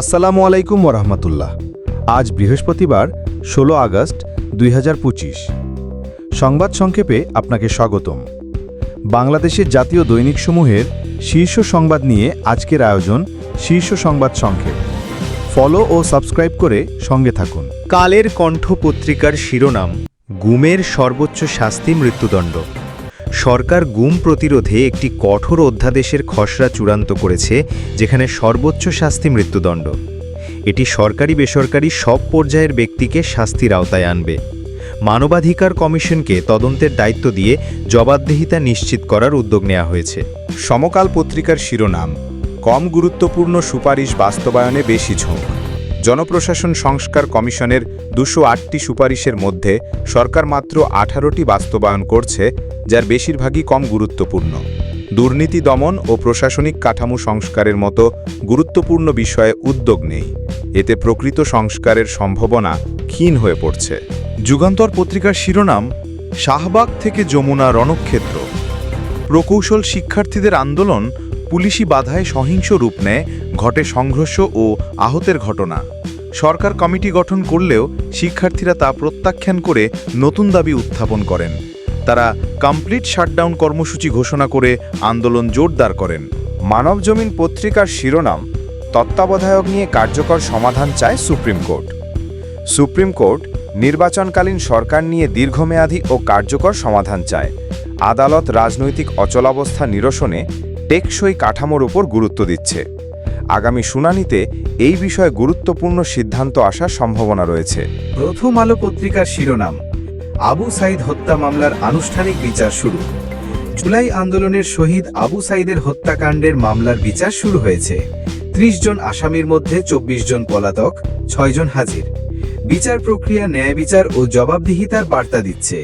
আসসালামু আলাইকুম ওরহমতুল্লাহ। আজ বৃহস্পতিবার, ষোলো আগস্ট দুই হাজার পঁচিশ। সংবাদ সংক্ষেপে আপনাকে স্বাগতম। বাংলাদেশের জাতীয় দৈনিকসমূহের শীর্ষ সংবাদ নিয়ে আজকের আয়োজন শীর্ষ সংবাদ সংক্ষেপ। ফলো ও সাবস্ক্রাইব করে সঙ্গে থাকুন। কালের কণ্ঠ পত্রিকার শিরোনাম, গুমের সর্বোচ্চ শাস্তি মৃত্যুদণ্ড। সরকার গুম প্রতিরোধে একটি কঠোর অধ্যাদেশের খসড়া চূড়ান্ত করেছে, যেখানে সর্বোচ্চ শাস্তি মৃত্যুদণ্ড। এটি সরকারি বেসরকারি সব পর্যায়ের ব্যক্তিকে শাস্তির আওতায় আনবে। মানবাধিকার কমিশনকে তদন্তের দায়িত্ব দিয়ে জবাবদেহিতা নিশ্চিত করার উদ্যোগ নেওয়া হয়েছে। সমকাল পত্রিকার শিরোনাম, কম গুরুত্বপূর্ণ সুপারিশ বাস্তবায়নে বেশি ঝোঁক। জনপ্রশাসন সংস্কার কমিশনের দুশো আটটি সুপারিশের মধ্যে সরকার মাত্র আঠারোটি বাস্তবায়ন করছে, যার বেশিরভাগই কম গুরুত্বপূর্ণ। দুর্নীতি দমন ও প্রশাসনিক কাঠামো সংস্কারের মতো গুরুত্বপূর্ণ বিষয়ে উদ্যোগ নেই। এতে প্রকৃত সংস্কারের সম্ভাবনা ক্ষীণ হয়ে পড়ছে। যুগান্তর পত্রিকার শিরোনাম, শাহবাগ থেকে যমুনা রণক্ষেত্র। প্রকৌশল শিক্ষার্থীদের আন্দোলন পুলিশি বাধায় সহিংস রূপ নেয়, ঘটে সংঘর্ষ ও আহতের ঘটনা। সরকার কমিটি গঠন করলেও শিক্ষার্থীরা তা প্রত্যাখ্যান করে নতুন দাবি উত্থাপন করেন। তারা কমপ্লিট শাটডাউন কর্মসূচি ঘোষণা করে আন্দোলন জোরদার করেন। মানবজমিন পত্রিকার শিরোনাম, তত্ত্বাবধায়ক নিয়ে কার্যকর সমাধান চায় সুপ্রিম কোর্ট। সুপ্রিম কোর্ট নির্বাচনকালীন সরকার নিয়ে দীর্ঘমেয়াদী ও কার্যকর সমাধান চায়। আদালত রাজনৈতিক অচলাবস্থা নিরসনে টেকসই কাঠামোর উপর গুরুত্ব দিচ্ছে। আগামী শুনানিতে এই বিষয়ে গুরুত্বপূর্ণ সিদ্ধান্ত আসার সম্ভাবনা রয়েছে। প্রথম আলো পত্রিকার শিরোনাম, আবু সাইদ হত্যা মামলার আনুষ্ঠানিক বিচার শুরু। জুলাই আন্দোলনের শহীদ আবু সাইদের হত্যাকাণ্ডের মামলার বিচার শুরু হয়েছে। ত্রিশ জন আসামির মধ্যে চব্বিশ জন পলাতক ছয়জন হাজির। বিচার প্রক্রিয়া, ন্যায় বিচার ও জবাবদিহিতার বার্তা দিচ্ছে।